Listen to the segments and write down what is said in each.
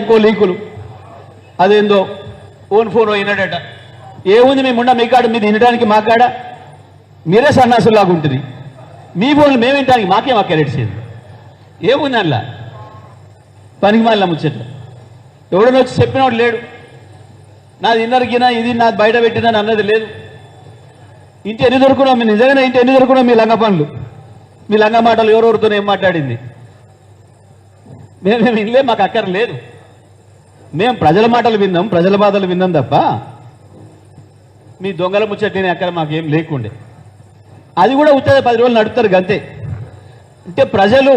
ఇంకో లీకులు. అదేందో ఓన్ ఫోన్ వినడట ఏముంది మేము మీ కాడ మీది వినడానికి మా కాడ? మీరే సన్నాసులాగా ఉంటుంది మీ ఫోన్లు మేము వినడానికి మాకే మాకే రెడిసేది ఏముంది అందులో? పనికి మళ్ళీ ముచ్చట ఎవడని వచ్చి చెప్పినోడు లేడు. నాది ఇన్నరికినా ఇది నాది బయట పెట్టినా అన్నది లేదు. ఇంటి ఎన్ని దొరుకున్నావు మీ నిజంగానే ఇంటి ఎన్ని దొరుకున్నావు మీ లంగ పనులు మీ లంగ మాటలు ఎవరెవరితో ఏం మాట్లాడింది? మేమేమి ఇల్లే మాకు అక్కర్లేదు. మేము ప్రజల మాటలు విన్నాం ప్రజల బాధలు విన్నాం తప్ప మీ దొంగల ముచ్చట్లేని అక్కడ మాకేం లేకుండే. అది కూడా ఉత్తర పది రోజులు నడుపుతారు గంతే. అంటే ప్రజలు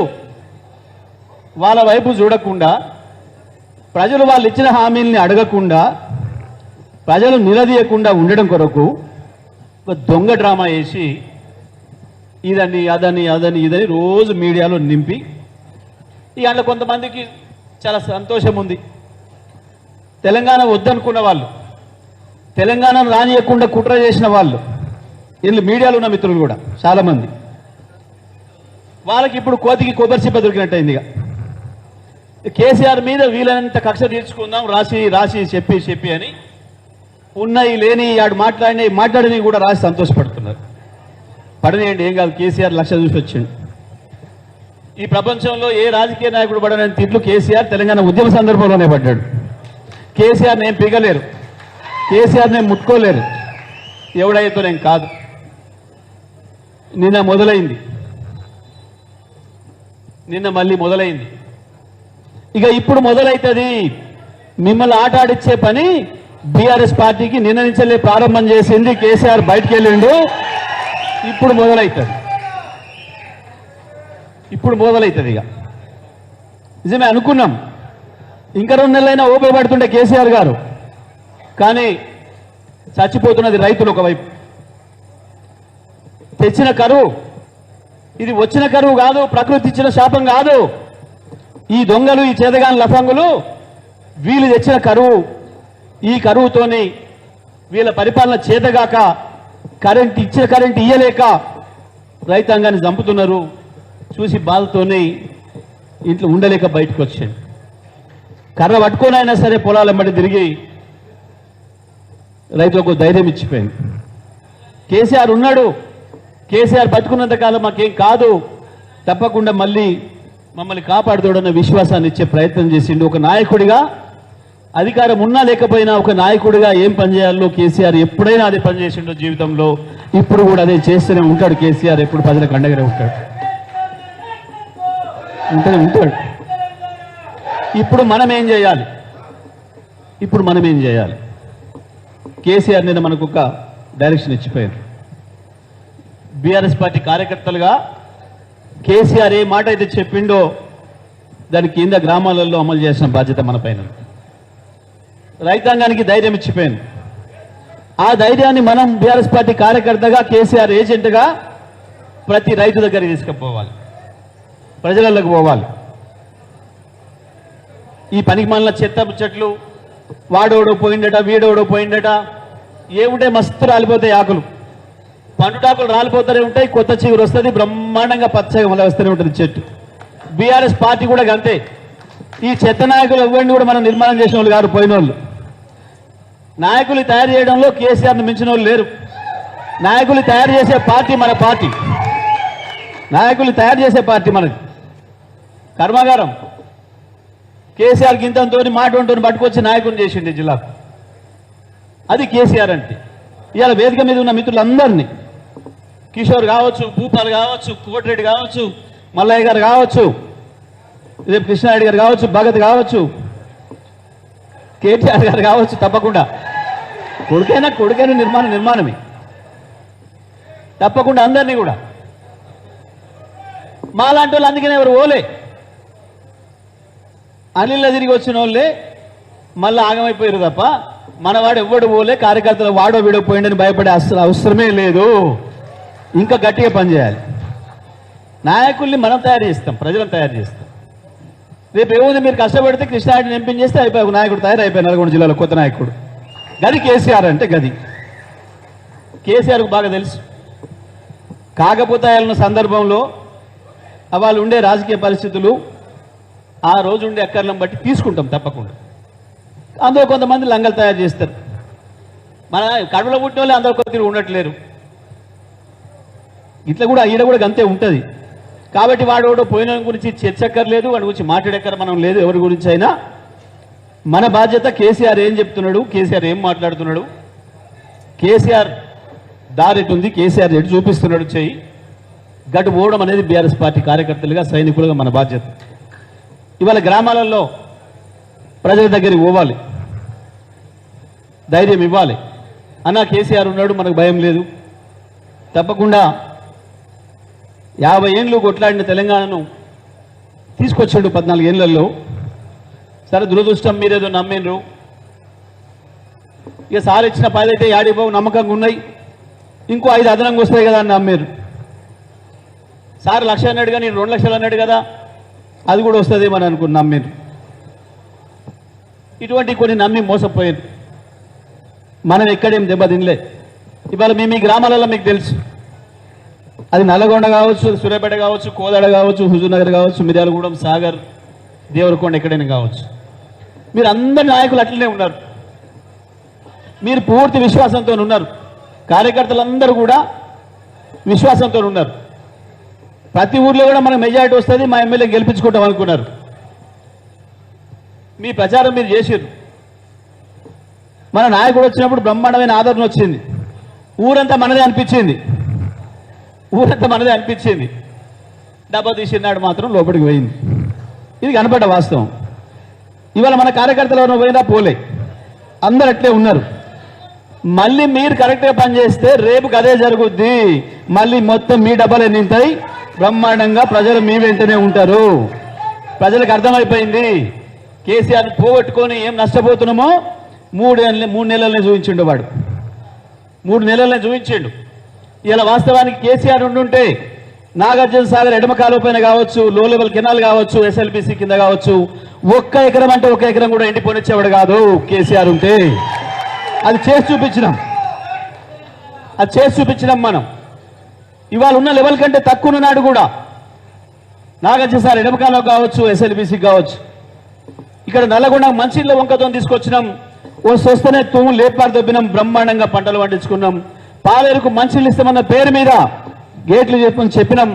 వాళ్ళ వైపు చూడకుండా ప్రజలు వాళ్ళు ఇచ్చిన హామీల్ని అడగకుండా ప్రజలు నిలదీయకుండా ఉండడం కొరకు ఒక దొంగ డ్రామా వేసి ఇదని అదని అదని ఇదని రోజు మీడియాలో నింపి ఈ కొంతమందికి చాలా సంతోషం ఉంది. తెలంగాణ వద్దనుకున్న వాళ్ళు తెలంగాణను రానియకుండా కుట్ర చేసిన వాళ్ళు వీళ్ళు మీడియాలో ఉన్న మిత్రులు కూడా చాలామంది. వాళ్ళకి ఇప్పుడు కోతికి కొబ్బరి చిప్ప దొరికినట్టయింది ఇక. కేసీఆర్ మీద వీలైనంత కక్ష తీర్చుకుందాం రాసి రాసి చెప్పి చెప్పి అని ఉన్నాయి లేని ఆడు మాట్లాడినవి మాట్లాడినవి కూడా రాసి సంతోషపడుతున్నారు. పడనేయండి ఏం కాదు కేసీఆర్ లక్ష చూసి వచ్చిండు. ఈ ప్రపంచంలో ఏ రాజకీయ నాయకుడు పడనని తిట్లు కేసీఆర్ తెలంగాణ ఉద్యమ సందర్భంలోనే పడ్డాడు. కేసీఆర్ నేను పీగలేరు. కేసీఆర్ నేను ముట్టుకోలేరు. ఎవడైతే నేను కాదు. నిన్న మొదలైంది. నిన్న మళ్ళీ మొదలైంది. ఇక ఇప్పుడు మొదలైతుంది. మిమ్మల్ని ఆట ఆడిచ్చే పని బీఆర్ఎస్ పార్టీకి నిన్న నుంచే ప్రారంభం చేసింది. కేసీఆర్ బయటకు వెళ్ళిండు. ఇప్పుడు మొదలవుతుంది ఇప్పుడు మొదలవుతుంది ఇక. నిజమే అనుకున్నాం. ఇంకా రెండు నెలలైనా ఓపిక పడుతుండే కేసీఆర్ గారు. కానీ చచ్చిపోతున్నది రైతులు ఒకవైపు. తెచ్చిన కరువు ఇది వచ్చిన కరువు కాదు ప్రకృతి ఇచ్చిన శాపం కాదు. ఈ దొంగలు ఈ చేతగాని లఫంగులు వీళ్ళు తెచ్చిన కరువు. ఈ కరువుతోని వీళ్ళ పరిపాలన చేతగాక కరెంట్ ఇచ్చిన కరెంట్ ఇయ్యలేక రైతాంగాన్ని చంపుతున్నారు. చూసి బాధతోనే ఇంట్లో ఉండలేక బయటకు వచ్చాడు కర్ర పట్టుకోనైనా అయినా సరే పొలాల వెంబడి తిరిగి రైతులకు ధైర్యం ఇచ్చిపోయింది. కేసీఆర్ ఉన్నాడు. కేసీఆర్ పట్టుకున్నంతకాలం మాకేం కాదు. తప్పకుండా మళ్ళీ మమ్మల్ని కాపాడుతాడన్న విశ్వాసాన్ని ఇచ్చే ప్రయత్నం చేసిండు. ఒక నాయకుడిగా అధికారం ఉన్నా లేకపోయినా ఒక నాయకుడిగా ఏం పనిచేయాలో కేసీఆర్ ఎప్పుడైనా అదే పనిచేసిండో జీవితంలో. ఇప్పుడు కూడా అదే చేస్తూనే ఉంటాడు కేసీఆర్. ఎప్పుడు ప్రజలకు అండగానే ఉంటాడు. ఉంటూనే ఉంటాడు. ఇప్పుడు మనం ఏం చేయాలి? ఇప్పుడు మనం ఏం చేయాలి? కేసీఆర్ నేను మనకు ఒక డైరెక్షన్ ఇచ్చిపోయారు. బీఆర్ఎస్ పార్టీ కార్యకర్తలుగా కేసీఆర్ ఏ మాట అయితే చెప్పిండో దాని కింద గ్రామాలలో అమలు చేసిన బాధ్యత మన పైన రైతాంగానికి ధైర్యం ఇచ్చిపోయింది. ఆ ధైర్యాన్ని మనం బీఆర్ఎస్ పార్టీ కార్యకర్తగా కేసీఆర్ ఏజెంట్గా ప్రతి రైతు దగ్గరికి తీసుకుపోవాలి. ప్రజలకు పోవాలి. ఈ పనికి మనల చెత్త చెట్లు వాడోడో పోయిండట వీడోడో పోయిండట ఏముంటే మస్తు రాలిపోతాయి ఆకులు. పండుటాకులు రాలిపోతూనే ఉంటాయి కొత్త చిగురు వస్తుంది బ్రహ్మాండంగా పచ్చగా మళ్ళీ వస్తూనే ఉంటుంది చెట్టు. బీఆర్ఎస్ పార్టీ కూడా అంతే ఈ చెత్త నాయకులు ఎవరిని కూడా మనం నిర్మాణం చేసిన వాళ్ళు గారు పోయిన వాళ్ళు నాయకులు తయారు చేయడంలో కేసీఆర్ను మించిన వాళ్ళు లేరు. నాయకులు తయారు చేసే పార్టీ మన పార్టీ. నాయకులు తయారు చేసే పార్టీ మనది. కర్మాగారం. కేసీఆర్ గింతంతో మాట ఉంటుంది పట్టుకొచ్చి నాయకుని చేసిండు జిల్లాకు. అది కేసీఆర్ అంటే. ఇవాళ వేదిక మీద ఉన్న మిత్రులందరినీ కిషోర్ కావచ్చు భూపాల్ కావచ్చు కోటిరెడ్డి కావచ్చు మల్లయ్య గారు కావచ్చు రేపు కృష్ణారెడ్డి గారు కావచ్చు భగత్ కావచ్చు కేటీఆర్ గారు కావచ్చు తప్పకుండా. కొడుకైనా కొడుకైనా నిర్మాణం నిర్మాణమే. తప్పకుండా అందరినీ కూడా. మాలాంటి వాళ్ళు అందుకనే ఎవరు ఓలే. అనిల్ తిరిగి వచ్చిన వాళ్ళే మళ్ళీ ఆగమైపోయారు తప్ప మనవాడు ఎవ్వడు పోలే కార్యకర్తలు వాడో వీడో పోయిండని భయపడే అసలు అవసరమే లేదు. ఇంకా గట్టిగా పనిచేయాలి నాయకుల్ని మనం తయారు చేస్తాం ప్రజలను తయారు చేస్తాం. రేపు ఏముంది మీరు కష్టపడితే కృష్ణారెడ్డిని ఎంపిక చేస్తే అయిపోయి నాయకుడు తయారైపోయి నల్గొండ జిల్లాలో కొత్త నాయకుడు. గది కేసీఆర్ అంటే గది. కేసీఆర్కు బాగా తెలుసు. కాకపోతే ఆయన సందర్భంలో వాళ్ళు ఉండే రాజకీయ పరిస్థితులు ఆ రోజు ఉండే అక్కర్లను బట్టి తీసుకుంటాం తప్పకుండా. అందులో కొంతమంది లంగలు తయారు చేస్తారు. మన కడుపులో పుట్టిన వాళ్ళు అందరూ కొద్దిగా ఉండట్లేరు. ఇట్లా కూడా ఈడ కూడా అంతే ఉంటుంది. కాబట్టి వాడు పోయిన గురించి చర్చక్కర్లేదు వాడి గురించి మాట్లాడక్కర మనం లేదు ఎవరి గురించి అయినా. మన బాధ్యత కేసీఆర్ ఏం చెప్తున్నాడు కేసీఆర్ ఏం మాట్లాడుతున్నాడు? కేసీఆర్ దారి ఎటు ఉంది కేసీఆర్ ఎటు చూపిస్తున్నాడు చేయి గటు పోవడం అనేది బీఆర్ఎస్ పార్టీ కార్యకర్తలుగా సైనికులుగా మన బాధ్యత. ఇవాళ గ్రామాలలో ప్రజల దగ్గరికి పోవాలి. ధైర్యం ఇవ్వాలి. అన్న కేసీఆర్ ఉన్నాడు మనకు భయం లేదు. తప్పకుండా యాభై ఏళ్ళు కొట్లాడిన తెలంగాణను తీసుకొచ్చాడు పద్నాలుగు ఏళ్ళలో. సరే దురదృష్టం మీరేదో నమ్మిండ్రు. ఇక సార్ ఇచ్చిన పదైతే యాడిపోవు నమ్మకంగా ఉన్నాయి. ఇంకో ఐదు అదనంగా వస్తాయి కదా అని నమ్మారు. సార్ లక్ష అన్నాడు కానీ రెండు లక్షలు అన్నాడు కదా. అది కూడా వస్తుందేమని అనుకుని నమ్మారు. ఇటువంటి కొన్ని నమ్మి మోసపోయారు మనం ఎక్కడేం దెబ్బ తినలే. ఇవాళ మేము ఈ గ్రామాలలో మీకు తెలుసు. అది నల్లగొండ కావచ్చు సూర్యాపేట కావచ్చు కోదాడ కావచ్చు హుజూర్నగర్ కావచ్చు మిర్యాలగూడెం సాగర్ దేవరకొండ ఎక్కడైనా కావచ్చు. మీరు అందరి నాయకులు అట్లనే ఉన్నారు. మీరు పూర్తి విశ్వాసంతో ఉన్నారు కార్యకర్తలందరూ కూడా విశ్వాసంతో ఉన్నారు ప్రతి ఊర్లో కూడా మనకు మెజారిటీ వస్తుంది మా ఎమ్మెల్యే గెలిపించుకుంటాం అనుకున్నారు. మీ ప్రచారం మీరు చేసారు మన నాయకుడు వచ్చినప్పుడు బ్రహ్మాండమైన ఆదరణ వచ్చింది. ఊరంతా మనదే అనిపించింది. ఊరంతా మనదే అనిపించింది. డబ్బా తీసినాడు మాత్రం లోపలికి పోయింది. ఇది కనపడ్డ వాస్తవం. ఇవాళ మన కార్యకర్తలు ఎవరైనా పోయినా పోలే. అందరు అట్లే ఉన్నారు. మళ్ళీ మీరు కరెక్ట్గా పనిచేస్తే రేపు అదే జరుగుద్ది. మళ్ళీ మొత్తం మీ డబ్బాలే ఎన్నింటాయి బ్రహ్మాండంగా ప్రజలు మీ వెంటనే ఉంటారు. ప్రజలకు అర్థమైపోయింది. కేసీఆర్ పోగొట్టుకొని ఏం నష్టపోతున్నామో మూడు మూడు నెలలనే చూపించిండు వాడు. మూడు నెలలనే చూపించిండు. ఇలా వాస్తవానికి కేసీఆర్ ఉండుంటే నాగార్జున సాగర్ ఎడమ కాలువ పైన కావచ్చు లో లెవెల్ కెనాల్ కావచ్చు ఎస్ఎల్బిసి కింద కావచ్చు ఒక్క ఎకరం అంటే ఒక ఎకరం కూడా ఎండిపోనిచ్చేవాడు కాదు కేసీఆర్ ఉంటే. అది చేసి చూపించినాం. అది చేసి చూపించినాం మనం. ఇవాళ ఉన్న లెవెల్ కంటే తక్కువ ఉన్నాడు కూడా. నాగార్జున సార్ ఎడమ కావచ్చు ఎస్ఎల్బిసి కావచ్చు. ఇక్కడ నల్లగొండ మంచిళ్ళ వంకతో తీసుకొచ్చినాం. ఓ స్వస్థనే తూము లేపారు దొబ్బినాం బ్రహ్మాండంగా పంటలు పండించుకున్నాం. పాలేరుకు మంచిళ్ళు ఇస్తామన్న పేరు మీద గేట్లు చెప్పని చెప్పినాం.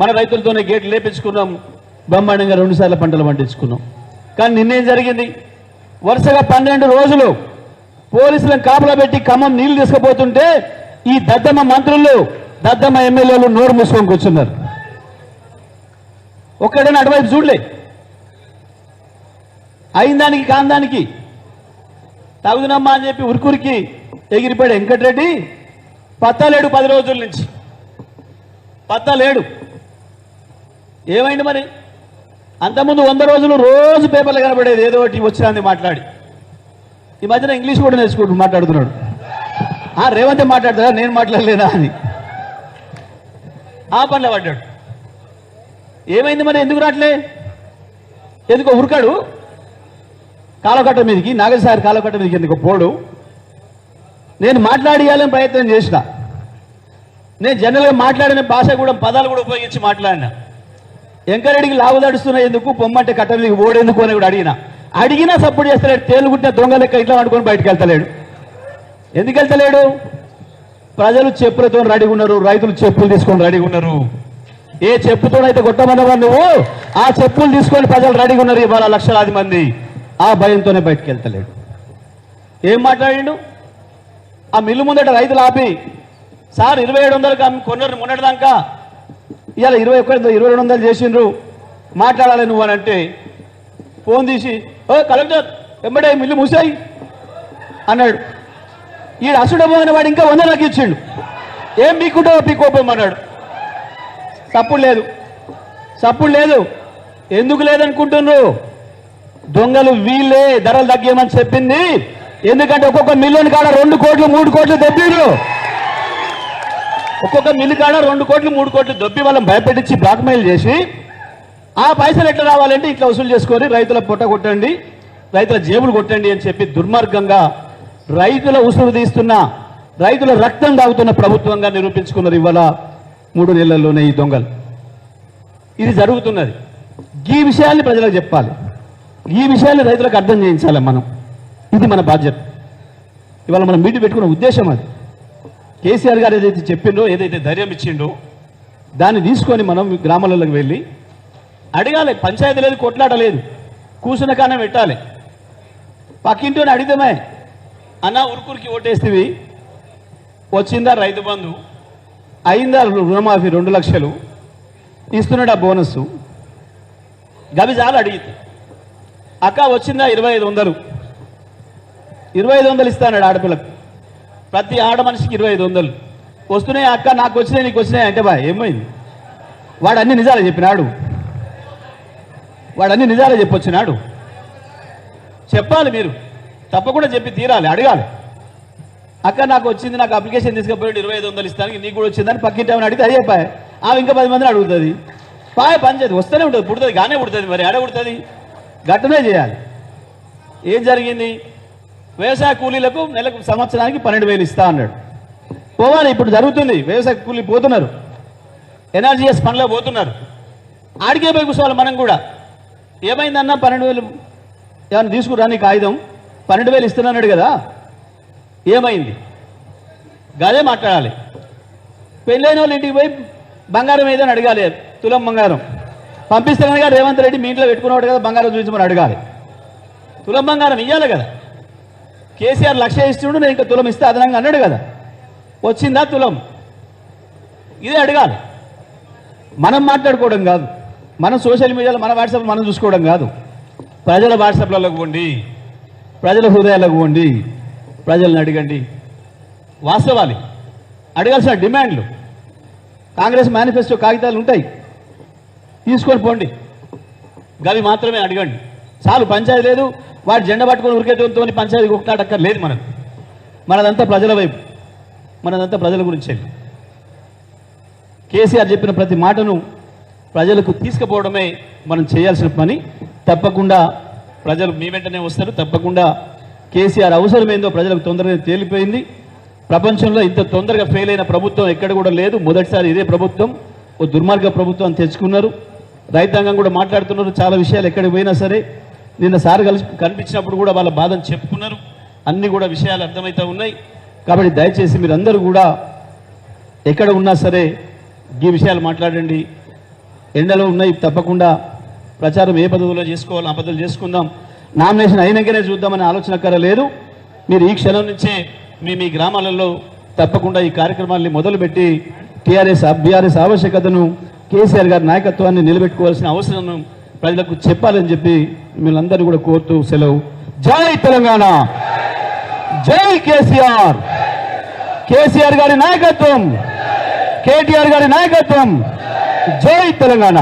మన రైతులతోనే గేట్లు లేపించుకున్నాం. బ్రహ్మాండంగా రెండుసార్లు పంటలు పండించుకున్నాం. కానీ నిన్నేం జరిగింది? వరుసగా పన్నెండు రోజులు పోలీసులను కాపలా పెట్టి ఖమ్మం నీళ్ళు తీసుకుపోతుంటే ఈ దద్దమ్మ మంత్రులు దద్దమ్మ ఎమ్మెల్యేలు నోరు మూసుకొని కూర్చున్నారు. ఒక్కడైనా అటువైపు చూడలే. అయిన దానికి తగుదనమ్మా అని చెప్పి ఉరుకురికి ఎగిరిపోయాడు వెంకటరెడ్డి. పత్తలేడు పది రోజుల నుంచి. పత్తా లేడు ఏమైంది మరి? అంతకుముందు వంద రోజులు రోజు పేపర్లు కనబడేది ఏదో ఒకటి వచ్చింది మాట్లాడి. ఈ మధ్యన ఇంగ్లీష్ కూడా నేర్చుకుంటూ మాట్లాడుతున్నాడు. ఆ రేవంతే మాట్లాడతారా నేను మాట్లాడలేనా అని. ఆ పనిలో పడ్డాడు. ఏమైంది మరి? ఎందుకు రావట్లే ఎందుకో ఉరికాడు? కాలకట్ట మీదకి నాగసారి కాలకట్ట మీదకి ఎందుకు పోడు. నేను మాట్లాడియాలని ప్రయత్నం చేసిన. నేను జనరల్గా మాట్లాడిన భాష కూడా పదాలు కూడా ఉపయోగించి మాట్లాడినా. ఎంకరెడ్డికి లావు దడుస్తున్నా ఎందుకు పొమ్మంటే కట్ట మీదకి ఓడేందుకు అని కూడా అడిగిన. అడిగినా సపోర్ట్ చేస్తలేడు తేలుగుట్టిన దొంగ లెక్క ఇట్లా అనుకొని బయటకు వెళ్తలేడు. ఎందుకు వెళ్తలేడు? ప్రజలు చెప్పులతో రెడీగా ఉన్నారు రైతులు చెప్పులు తీసుకొని రెడీగా ఉన్నారు. ఏ చెప్పుతోనైతే కొట్టమన్నవా నువ్వు? ఆ చెప్పులు తీసుకొని ప్రజలు రెడీగా ఉన్నారు ఇవాళ లక్షలాది మంది. ఆ భయంతోనే బయటకు వెళ్తలేడు. ఏం మాట్లాడిండు? ఆ మిల్లు ముందట రైతులు ఆపి సార్ ఇరవై ఏడు వందలు కొన్నారు మొన్నటిదాకా. ఇవాళ ఇరవై ఒక్క ఇరవై రెండు వందలు చేసిండ్రు. మాట్లాడాలి నువ్వు అని అంటే ఫోన్ తీసి ఓ కలెక్టర్ వెంబడే మిల్లు మూసాయి అన్నాడు. ఈడు అసుడబోయిన వాడు ఇంకా వంద నాకు ఇచ్చిండు. ఏం పీక్కుంటావో పీకోపం అన్నాడు. తప్పుడు లేదు. సప్పుడు లేదు. ఎందుకు లేదనుకుంటున్నారు? దొంగలు వీళ్ళే ధరలు తగ్గేయమని చెప్పింది. ఎందుకంటే ఒక్కొక్క మిల్లుని కాడ రెండు కోట్లు మూడు కోట్లు దొబ్బిరు ఒక్కొక్క మిల్లు కాడ రెండు కోట్లు మూడు కోట్లు దొబ్బి వాళ్ళని భయపెట్టించి బ్లాక్మెయిల్ చేసి ఆ పైసలు ఎట్లా రావాలంటే ఇట్లా వసూలు చేసుకొని రైతుల పొట్ట కొట్టండి రైతుల జేబులు కొట్టండి అని చెప్పి దుర్మార్గంగా రైతుల ఉసురు తీస్తున్న రైతుల రక్తం తాగుతున్న ప్రభుత్వంగా నిరూపించుకున్నారు ఇవాళ మూడు నెలల్లోనే ఈ దొంగలు. ఇది జరుగుతున్నది. ఈ విషయాల్ని ప్రజలకు చెప్పాలి. ఈ విషయాన్ని రైతులకు అర్థం చేయించాలి మనం. ఇది మన బాధ్యత. ఇవాళ మనం మీటింగ్ పెట్టుకున్న ఉద్దేశం అది. కేసీఆర్ గారు ఏదైతే చెప్పిండో ఏదైతే ధైర్యం ఇచ్చిండో దాన్ని తీసుకొని మనం గ్రామాలలోకి వెళ్ళి అడగాలి. పంచాయతీ లేదు కొట్లాట లేదు కూర్చున్న కానే పెట్టాలి. పక్కింటిని అడిగితేమే అన్న ఉరుకురికి ఓటేస్తేవి వచ్చిందా రైతు బంధు? అయిందా రుణమాఫీ రెండు లక్షలు? ఇస్తున్నాడు ఆ బోనస్ గవి అడిగింది అక్క వచ్చిందా ఇరవై ఐదు వందలు? ఇరవై ఐదు వందలు ఇస్తాడు ఆడపిల్లకు. ప్రతి ఆడ మనిషికి ఇరవై ఐదు వందలు. వస్తున్నాయి అక్క? నాకు వచ్చినాయి నీకు వచ్చినాయి అంటే బా ఏమైంది? వాడు అన్ని నిజాలే చెప్పినాడు. వాడు అన్ని నిజాలే చెప్పొచ్చినాడు. చెప్పాలి మీరు. తప్పకుండా చెప్పి తీరాలి అడగాలి. అక్క నాకు వచ్చింది నాకు అప్లికేషన్ తీసుకుపోయాడు ఇరవై ఐదు వందలు ఇస్తానికి నీకు కూడా వచ్చిందని పక్కింటామని అడిగితే అయ్యే పాయ్ ఆమె ఇంకా పది మందిని అడుగుతుంది. పాయ పనిచేది వస్తూనే ఉంటుంది పుడుతుంది గానే పుడుతుంది మరి ఆడ పుడుతుంది? గట్టనే చేయాలి. ఏం జరిగింది? వ్యవసాయ కూలీలకు నెలకు సంవత్సరానికి పన్నెండు వేలు ఇస్తా అన్నాడు. పోవాలి ఇప్పుడు జరుగుతుంది వ్యవసాయ కూలీ పోతున్నారు. ఎన్ఆర్జీఎస్ పనిలో పోతున్నారు. ఆడికే పోయి కూర్చోవాలి మనం కూడా. ఏమైందన్నా పన్నెండు వేలు? ఏమైనా తీసుకురా నీ కాగితం పన్నెండు వేలు ఇస్తున్నాడు కదా? ఏమైంది? గదే మాట్లాడాలి. పెళ్ళైన వాళ్ళు ఇంటికి పోయి బంగారం ఏదని అడగాలి తులం బంగారం. పంపిస్తానని కదా రేవంత్ రెడ్డి మీ ఇంట్లో పెట్టుకున్నాడు కదా బంగారం చూపించమని అడగాలి. తులం బంగారం ఇవ్వాలి కదా. కేసీఆర్ లక్ష ఇస్తుండు నేను ఇంకా తులం ఇస్తే అదనంగా అన్నాడు కదా. వచ్చిందా తులం? ఇదే అడగాలి. మనం మాట్లాడుకోవడం కాదు. మనం సోషల్ మీడియాలో మన వాట్సాప్ మనం చూసుకోవడం కాదు. ప్రజల వాట్సాప్లలో పోండి. ప్రజల హృదయాలకు పోండి ప్రజలను అడగండి. వాస్తవాలు. అడగాల్సిన డిమాండ్లు. కాంగ్రెస్ మేనిఫెస్టో కాగితాలు ఉంటాయి. తీసుకొని పోండి. గవి మాత్రమే అడగండి. చాలు పంచాయతీ లేదు. వాడు జెండా పట్టుకొని ఉరికేటంతో పంచాయతీ ఒక్కడక్కర్ లేదు మనకు మనదంతా ప్రజల వైపు. మనదంతా ప్రజల గురించి కేసీఆర్ చెప్పిన ప్రతి మాటను ప్రజలకు తీసుకుపోవడమే మనం చేయాల్సిన పని. తప్పకుండా ప్రజలు మీ వెంటనే వస్తారు. తప్పకుండా కేసీఆర్ అవసరం ఏందో ప్రజలకు తొందరగా తేలిపోయింది. ప్రపంచంలో ఇంత తొందరగా ఫెయిల్ అయిన ప్రభుత్వం ఎక్కడ కూడా లేదు. మొదటిసారి ఇదే ప్రభుత్వం ఓ దుర్మార్గ ప్రభుత్వం తెచ్చుకున్నారు. రైతాంగం కూడా మాట్లాడుతున్నారు. చాలా విషయాలు ఎక్కడికి పోయినా సరే. నిన్న సార్ కలిసి కనిపించినప్పుడు కూడా వాళ్ళ బాధను చెప్పుకున్నారు. అన్ని కూడా విషయాలు అర్థమవుతూ ఉన్నాయి. కాబట్టి దయచేసి మీరందరూ కూడా ఎక్కడ ఉన్నా సరే ఈ విషయాలు మాట్లాడండి. ఎండలో ఉన్నాయి తప్పకుండా. ప్రచారం ఏ పదవులో చేసుకోవాలో ఆ పదవులు చేసుకుందాం. నామినేషన్ అయినాకనే చూద్దామనే ఆలోచన కర లేదు. మీరు ఈ క్షణం నుంచే మీ మీ గ్రామాలలో తప్పకుండా ఈ కార్యక్రమాన్ని మొదలుపెట్టి టీఆర్ఎస్ బీఆర్ఎస్ ఆవశ్యకతను కేసీఆర్ గారి నాయకత్వాన్ని నిలబెట్టుకోవాల్సిన అవసరం ప్రజలకు చెప్పాలని చెప్పి మీరందరూ కూడా కోరుతూ సెలవు. జై తెలంగాణ! జై కేసీఆర్! కేసీఆర్ గారి నాయకత్వం! కేటీఆర్ గారి నాయకత్వం! జై తెలంగాణ!